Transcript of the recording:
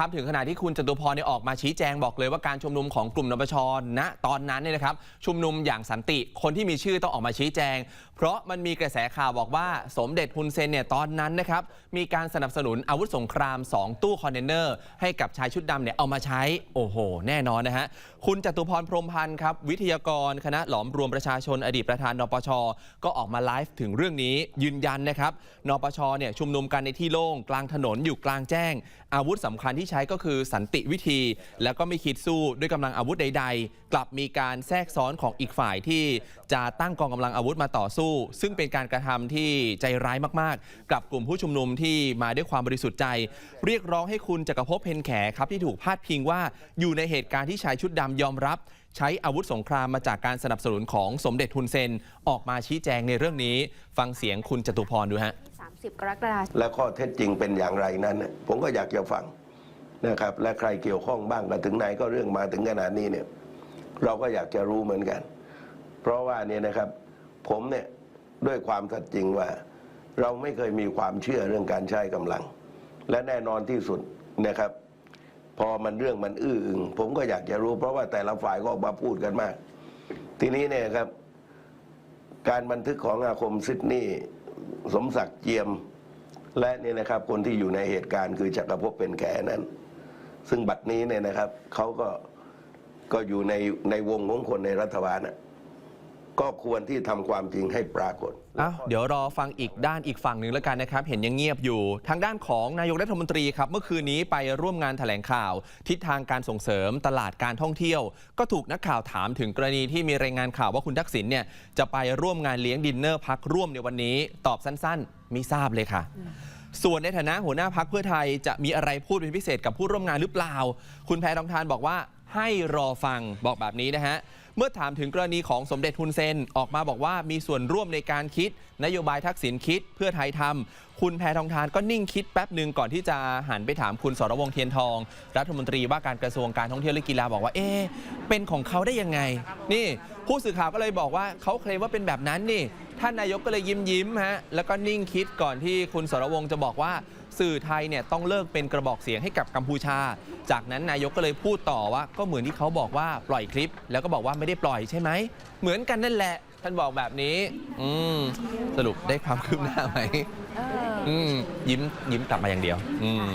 ครับถึงขณะที่คุณจตุพรเนี่ยออกมาชี้แจงบอกเลยว่าการชุมนุมของกลุ่มนปชณตอนนั้นเนี่ยนะครับชุมนุมอย่างสันติคนที่มีชื่อต้องออกมาชี้แจง เพราะมันมีกระแสข่าวบอกว่าสมเด็จฮุนเซนเนี่ยตอนนั้นนะครับมีการสนับสนุนอาวุธสงคราม 2 ตู้คอนเทนเนอร์ให้กับชายชุดดำเนี่ยเอามาใช้โอ้โห แน่นอนนะฮะคุณจตุพรพรมพันธ์ครับวิทยากรคณะหลอมรวมประชาชนอดีตประธานนปช ก็ออกมาไลฟ์ถึงเรื่องนี้ยืนยันนะครับนปชเนี่ยชุมนุมกันในที่โล่งกลางถนนอยู่กลางแจ้ง อาวุธสำคัญที่ใช้ก็คือสันติวิธี แล้วก็ไม่คิดสู้ด้วยกำลังอาวุธใด ๆ กลับมีการแทรกซ้อนของอีกฝ่ายที่จะตั้งกองกำลังอาวุธมาต่อสู้ ซึ่งเป็นการกระทำที่ใจร้ายมากๆ กับกลุ่มผู้ชุมนุมที่มาด้วยความบริสุทธิ์ใจ เรียกร้องให้คุณจักรภพเพนแขครับที่ถูกพาดพิงว่าอยู่ในเหตุการณ์ที่ชายชุดดำยอมรับใช้อาวุธสงครามมาจากการสนับสนุนของสมเด็จทุนเซน ออกมาชี้แจงในเรื่องนี้ ฟังเสียงคุณจตุพรดูฮะ30 กรกฎาคมและข้อเท็จจริงเป็นอย่างไรนั้น ผมก็อยากจะฟัง นะครับ และใครเกี่ยวข้องบ้างมาถึงไหนก็เรื่องมาถึงขนาดนี้เนี่ยเราก็อยากจะรู้เหมือนกัน เพราะว่าเนี่ยนะครับผมเนี่ยด้วยความสัตย์จริงว่า เราไม่เคยมีความเชื่อเรื่องการใช้กำลัง และแน่นอนที่สุดนะครับ พอมันเรื่องมันอื้ออึงผมก็อยากจะรู้ เพราะว่าแต่ละฝ่ายก็ออกมาพูดกันมาก ทีนี้เนี่ยครับ การบันทึกของอาคมซิดนีย์สมศักดิ์เจียม และเนี่ยนะครับคนที่อยู่ในเหตุการณ์คือจักรภพเป็นแขนั้น ซึ่งบัดนี้เนี่ยนะครับเขาก็ก็อยู่ในในวงของคนในรัฐบาลน่ะก็ควรที่ทำความจริงให้ปรากฏอ้าวเดี๋ยวรอฟังอีกด้านอีกฝั่งหนึ่งแล้วกันนะครับ เห็นยังเงียบอยู่ ทางด้านของนายกรัฐมนตรีครับ เมื่อคืนนี้ไปร่วมงานแถลงข่าว ทิศทางการส่งเสริมตลาดการท่องเที่ยว ก็ถูกนักข่าวถามถึงกรณีที่มีรายงานข่าวว่าคุณทักษิณเนี่ยจะไปร่วมงานเลี้ยงดินเนอร์พักร่วมในวันนี้ ตอบสั้นๆ ไมิทราบเลยค่ะ ส่วนในฐานะหัวหน้าพักเพื่อไทยจะมีอะไรพูดเป็นพิเศษกับผู้ร่วมงานหรือเปล่า คุณแพทองทานบอกว่าให้รอฟังบอกแบบนี้นะฮะ เมื่อถามถึงกรณีของสมเด็จฮุนเซน ออกมาบอกว่ามีส่วนร่วมในการคิด นโยบายทักษิณคิดเพื่อไทยทำคุณแพทองทานก็นิ่งคิดแป๊บหนึ่งก่อนที่จะหันไปถามคุณสรวงเทียนทอง รัฐมนตรีว่าการกระทรวงการท่องเที่ยวและกีฬาบอกว่า เอ๊เป็นของเขาได้ยังไง นี่ ผู้สื่อข่าวก็เลยบอกว่าเขาเคลมว่าเป็นแบบนั้นนี่ ท่านนายกก็เลยยิ้มยิ้มๆฮะแล้วก็นิ่งคิดก่อนที่คุณสรวงศ์จะบอกว่า สื่อไทยเนี่ยต้องเลิกเป็นกระบอกเสียงให้กับกัมพูชา จากนั้นนายกก็เลยพูดต่อว่า ก็เหมือนที่เขาบอกว่าปล่อยคลิป แล้วก็บอกว่าไม่ได้ปล่อยใช่ไหมเหมือนกันนั่นแหละ ท่านบอกแบบนี้ อืมสรุปได้ความคืบหน้าไหมเออ อืมยิ้มยิ้มกลับมาอย่างเดียว อืม